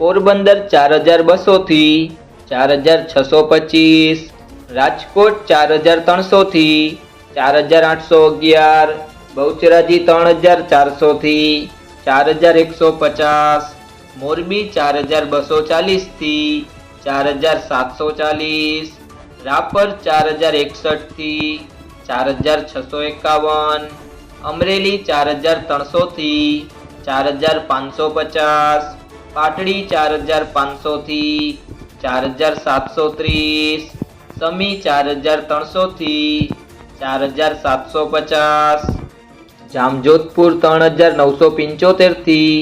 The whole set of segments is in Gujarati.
પોરબંદર ચાર હજાર બસોથી ચાર હજાર છસો પચીસ રાજકોટ ચાર હજાર ત્રણસોથી ચાર હજાર આઠસો અગિયાર બહુચરાજી ત્રણ હજાર ચારસોથી ચાર હજાર એકસો પચાસ મોરબી ચાર હજાર બસો ચાલીસથી ચાર હજાર સાતસો ચાલીસ રાપર ચાર હજાર એકસઠથી ચાર હજાર છસો એકાવન અમરેલી ચાર હજાર ત્રણસોથી ચાર હજાર પાંચસો પચાસ પાટડી ચાર હજાર પાંચસોથી ચાર હજાર સાતસો ત્રીસ, સમી ચાર હજાર ત્રણસોથી ચાર હજાર સાતસો પચાસ, જામજોધપુર ત્રણ હજાર નવસો પંચોતેરથી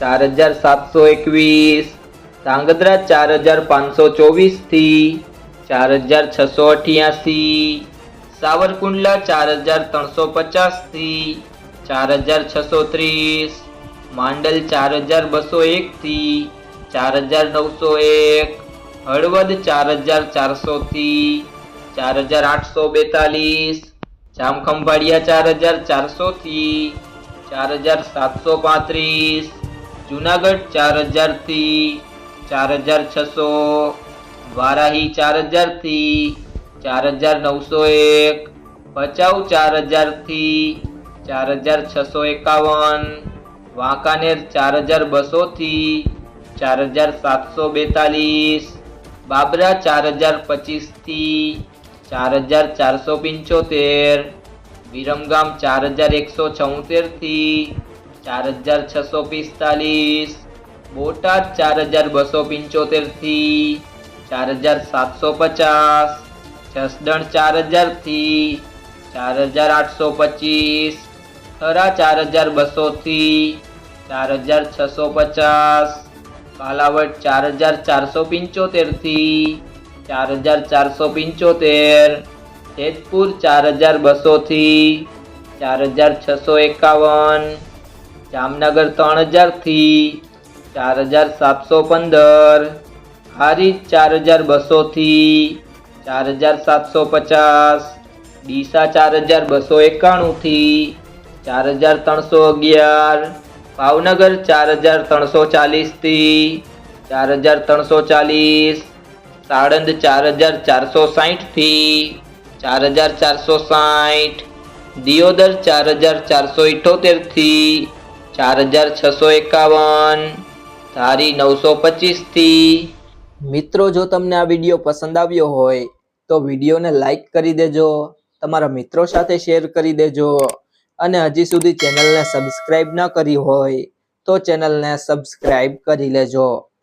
ચાર હજાર સાતસો એકવીસ, ધાંગધ્રા ચાર હજાર પાંચસો ચોવીસથી ચાર હજાર છસો અઠ્યાસી, સાવરકુંડલા ચાર હજાર ત્રણસો પચાસથી ચાર હજાર છસો ત્રીસ માંડલ ચાર હજાર બસો એકથી ચાર હજાર નવસો એક, હળવદ ચાર હજાર ચારસોથી ચાર હજાર આઠસો બેતાલીસ, જામખંભાળિયા ચાર હજાર ચારસોથી ચાર હજાર સાતસો પાંત્રીસ, જુનાગઢ ચાર હજારથી ચાર હજાર છસો, વારાહી ચાર હજારથી ચાર હજાર નવસો એક, ભચાઉ ચાર હજારથી ચાર હજાર છસો એકાવન વાંકાનેર ચાર હજાર બસોથી ચાર હજાર સાતસો બેતાલીસ બાબરા ચાર હજાર પચીસથી ચાર હજાર ચારસો પંચોતેર વિરમગામ ચાર હજાર એકસો છોતેરથી ચાર હજાર છસો પિસ્તાલીસ બોટાદ ચાર હજાર બસો પંચોતેરથી ચાર હજાર સાતસો પચાસ જસદણ ચાર હજારથી ચાર હજાર આઠસો પચીસ થરા ચાર હજાર બસોથી ચાર હજાર છસો પચાસ કાલાવડ ચાર હજાર ચારસો પંચોતેરથી ચાર હજાર ચારસો પંચોતેર જેતપુર ચાર હજાર બસોથી ચાર હજાર છસો એકાવન જામનગર ત્રણ હજારથી ચાર હજાર સાતસો પંદર હારીજ ચાર હજાર બસોથી ચાર હજાર સાતસો પચાસ ડીસા ચાર હજાર બસો એકાણુંથી ચાર હજાર ત્રણસો અગિયાર. ભાવનગર ચાર હજાર ત્રણસો ચાલીસથી ચાર હજાર ત્રણસો ચાલીસ. સાણંદ ચાર હજાર ચારસો સાહીઠથી ચાર હજાર ચારસો સાહીઠ. દિયોદર ચાર હજાર ચારસો ઇઠોતેરથી ચાર હજાર છસો એકાવન. ધારી નવસો પચીસથી. મિત્રો, જો તમને આ વીડિયો પસંદ આવ્યો હોય, તો વિડીયોને લાઈક કરી દેજો. તમારા મિત્રો સાથે શેર કરી દેજો. અને હજી સુધી ચેનલને સબસ્ક્રાઇબ ન કરી હોય તો ચેનલને સબસ્ક્રાઇબ કરી લેજો.